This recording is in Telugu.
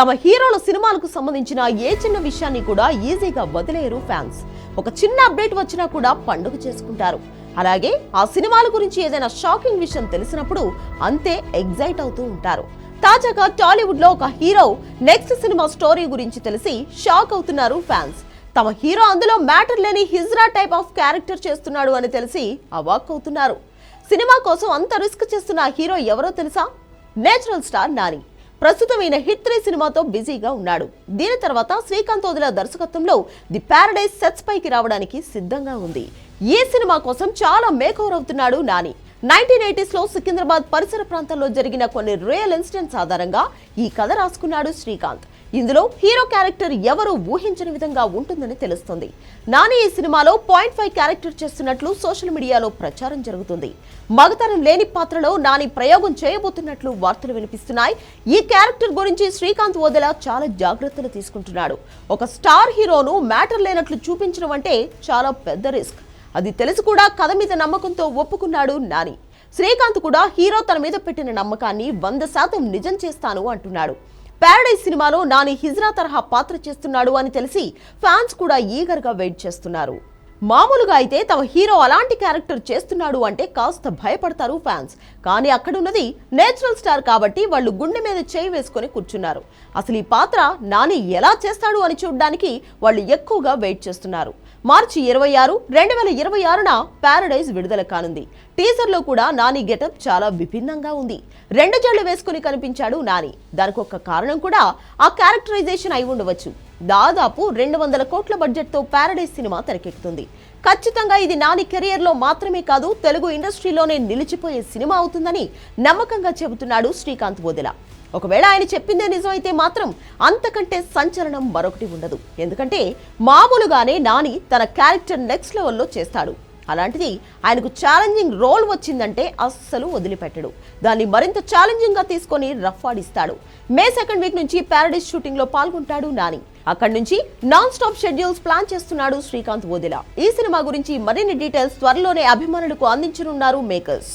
తమ హీరోల సినిమాలకు సంబంధించిన ఏ చిన్న విషయాన్ని కూడా ఈజీగా వదిలేయరు ఫ్యాన్స్. ఒక చిన్న అప్డేట్ వచ్చినా కూడా పండుగ చేసుకుంటారు. అలాగే ఆ సినిమాల గురించి ఏదైనా షాకింగ్ విషయం తెలిసినప్పుడు అంతే ఎగ్జైట్ అవుతూ ఉంటారు. తాజాగా టాలీవుడ్లో ఒక హీరో నెక్స్ట్ సినిమా స్టోరీ గురించి తెలిసి షాక్ అవుతున్నారు ఫ్యాన్స్. తమ హీరో అందులో మ్యాటర్ లేని హిజ్రా టైప్ ఆఫ్ క్యారెక్టర్ చేస్తున్నాడు అని తెలిసి అవాక్ అవుతున్నారు. సినిమా కోసం అంత రిస్క్ చేస్తున్న హీరో ఎవరో తెలుసా? Natural star Nani. ప్రస్తుతం ఈయన హిట్ త్రీ సినిమాతో బిజీగా ఉన్నాడు. దీని తర్వాత శ్రీకాంత్ వదిల దర్శకత్వంలో ది ప్యారడైజ్ సెట్స్ పైకి రావడానికి సిద్ధంగా ఉంది. ఈ సినిమా కోసం చాలా మేకవర్ అవుతున్నాడు నాని. నైన్టీన్ ఎయిటీస్లో సికింద్రాబాద్ పరిసర ప్రాంతాల్లో జరిగిన కొన్ని రియల్ ఇన్సిడెంట్స్ ఆధారంగా ఈ కథ రాసుకున్నాడు శ్రీకాంత్. ఇందులో హీరో క్యారెక్టర్ ఎవరు ఊహించని విధంగా ఉంటుందని తెలుస్తుంది. నాని ఈ సినిమాలో పాయింట్ ఫైవ్ క్యారెక్టర్ చేస్తున్నట్లు సోషల్ మీడియాలో ప్రచారం జరుగుతుంది. మగతరం లేని పాత్రలో నాని ప్రయోగం చేయబోతున్నట్లు వార్తలు వినిపిస్తున్నాయి. ఈ క్యారెక్టర్ గురించి శ్రీకాంత్ వదల చాలా జాగ్రత్తలు తీసుకుంటున్నాడు. ఒక స్టార్ హీరోను మ్యాటర్ లేనట్లు చూపించడం అంటే చాలా పెద్ద రిస్క్. అది తెలిసి కూడా కథ మీద నమ్మకంతో ఒప్పుకున్నాడు నాని. శ్రీకాంత్ కూడా హీరో తన మీద పెట్టిన నమ్మకాన్ని వంద శాతం నిజం చేస్తాను అంటున్నాడు. ప్యారడైజ్ సినిమాలో నాని హిజ్రా తరహా పాత్ర చేస్తున్నాడు అని తెలిసి ఫ్యాన్స్ కూడా ఈగర్గా వెయిట్ చేస్తున్నారు. మామూలుగా అయితే తమ హీరో అలాంటి క్యారెక్టర్ చేస్తున్నాడు అంటే కాస్త భయపడతారు ఫ్యాన్స్. కానీ అక్కడున్నది నేచురల్ స్టార్ కాబట్టి వాళ్ళు గుండె మీద చేయి వేసుకొని కూర్చున్నారు. అసలు ఈ పాత్ర నాని ఎలా చేస్తాడు అని చూడడానికి వాళ్ళు ఎక్కువగా వెయిట్ చేస్తున్నారు. మార్చి ఇరవై ఆరు రెండు వేల ఇరవై ఆరున ప్యారడైజ్ విడుదల కానుంది. టీజర్లో కూడా నాని గెటప్ చాలా విభిన్నంగా ఉంది. రెండు జళ్ళు వేసుకుని కనిపించాడు నాని. దానికి ఒక కారణం కూడా ఆ క్యారెక్టరైజేషన్ అయి ఉండవచ్చు. దాదాపు రెండు వందల కోట్ల బడ్జెట్తో ప్యారడైజ్ సినిమా తెరకెక్కుతుంది. ఖచ్చితంగా ఇది నాని కెరియర్లో మాత్రమే కాదు తెలుగు ఇండస్ట్రీలోనే నిలిచిపోయే సినిమా అవుతుందని నమ్మకంగా చెబుతున్నాడు శ్రీకాంత్ బోదెల ఒకవేళ ఆయన చెప్పిందే నిజమైతే మాత్రం అంతకంటే సంచలనం మరొకటి ఉండదు. ఎందుకంటే మామూలుగానే నాని తన క్యారెక్టర్ నెక్స్ట్ లెవెల్లో చేస్తాడు. అలాంటిది ఆయనకు ఛాలెంజింగ్ రోల్ వచ్చిందంటే అస్సలు వదిలిపెట్టడు. దాన్ని మరింత ఛాలెంజింగ్గా తీసుకొని రఫ్ ఆడిస్తాడు. మే సెకండ్ వీక్ నుంచి ప్యారడైజ్ షూటింగ్లో పాల్గొంటాడు నాని. అక్కడి నుంచి నాన్ స్టాప్ షెడ్యూల్స్ ప్లాన్ చేస్తున్నాడు శ్రీకాంత్ ఓదెలా ఈ సినిమా గురించి మరిన్ని డీటెయిల్స్ త్వరలోనే అభిమానులకు అందించనున్నారు మేకర్స్.